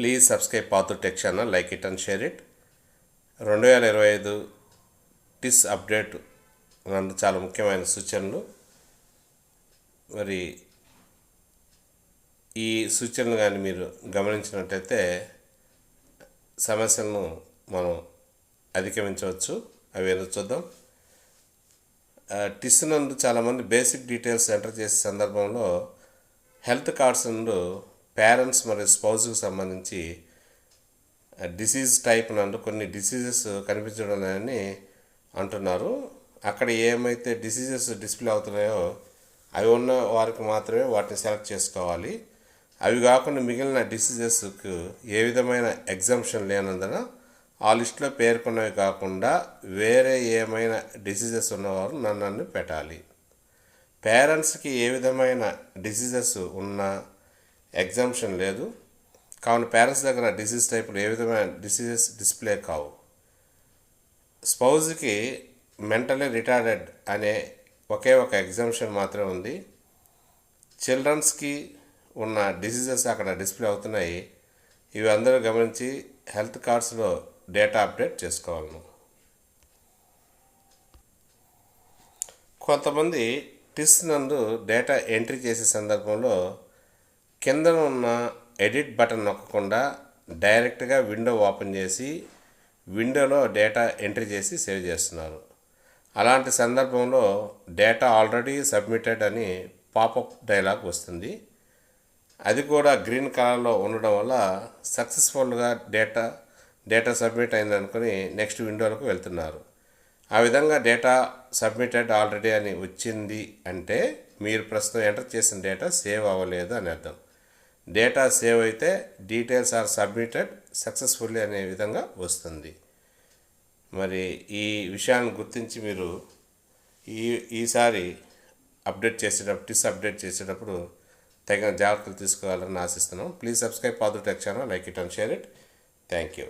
Please subscribe Paathu tech channel like it and share it. రెండు వేల ఇరవై ఐదు టిస్ అప్డేట్ నన్ను చాలా ముఖ్యమైన సూచనలు. మరి ఈ సూచనలు కానీ మీరు గమనించినట్టయితే సమస్యలను మనం అధిగమించవచ్చు. అవి ఏదో చూద్దాం. టిస్ నందు చాలామంది బేసిక్ డీటెయిల్స్ ఎంటర్ చేసే సందర్భంలో హెల్త్ కార్డ్స్ నుండి పేరెంట్స్ మరియు స్పౌజ్కి సంబంధించి డిసీజ్ టైప్ నందు కొన్ని డిసీజెస్ కనిపించడం అని అంటున్నారు. అక్కడ ఏమైతే డిసీజెస్ డిస్ప్లే అవుతున్నాయో అవి ఉన్న వారికి మాత్రమే వాటిని సెలెక్ట్ చేసుకోవాలి. అవి కాకుండా మిగిలిన డిసీజెస్కు ఏ విధమైన ఎగ్జామ్షన్ లేనందున ఆ లిస్టులో పేర్కొన్నవి కాకుండా వేరే ఏమైనా డిసీజెస్ ఉన్నవారు నన్ను పెట్టాలి. పేరెంట్స్కి ఏ విధమైన డిసీజెస్ ఉన్నా ఎగ్జామ్షన్ లేదు. కావున పేరెంట్స్ దగ్గర డిసీజ్ టైపులు ఏ విధమైన డిసీజెస్ డిస్ప్లే కావు. స్పౌజ్కి మెంటలీ రిటార్డెడ్ అనే ఒకే ఒక ఎగ్జామ్షన్ మాత్రమే ఉంది. చిల్డ్రన్స్కి ఉన్న డిసీజెస్ అక్కడ డిస్ప్లే అవుతున్నాయి. ఇవి అందరూ గమనించి హెల్త్ కార్డ్స్లో డేటా అప్డేట్ చేసుకోవాలను. కొంతమంది టిస్ నందు డేటా ఎంట్రీ చేసే సందర్భంలో కింద ఉన్న ఎడిట్ బటన్ నొక్కకుండా డైరెక్ట్గా విండో ఓపెన్ చేసి విండోలో డేటా ఎంట్రీ చేసి సేవ్ చేస్తున్నారు. అలాంటి సందర్భంలో డేటా ఆల్రెడీ సబ్మిటెడ్ అని పాపప్ డైలాగ్ వస్తుంది. అది కూడా గ్రీన్ కలర్లో ఉండడం వల్ల సక్సెస్ఫుల్గా డేటా డేటా సబ్మిట్ అయింది అనుకుని నెక్స్ట్ విండోలకు వెళ్తున్నారు. ఆ విధంగా డేటా సబ్మిటెడ్ ఆల్రెడీ అని వచ్చింది అంటే మీరు ప్రస్తుతం ఎంటర్ చేసిన డేటా సేవ్ అవ్వలేదు అని అర్థం. డేటా సేవ్ అయితే డీటెయిల్స్ ఆర్ సబ్మిటెడ్ సక్సెస్ఫుల్లీ అనే విధంగా వస్తుంది. మరి ఈ విషయాన్ని గుర్తించి మీరు ఈ ఈసారి అప్డేట్ చేసేటప్పుడు టిస్ అప్డేట్ చేసేటప్పుడు తగిన జాగ్రత్తలు తీసుకోవాలని ఆశిస్తున్నాం. ప్లీజ్ సబ్స్క్రైబ్ పాదు tech channel like it and share it. Thank you.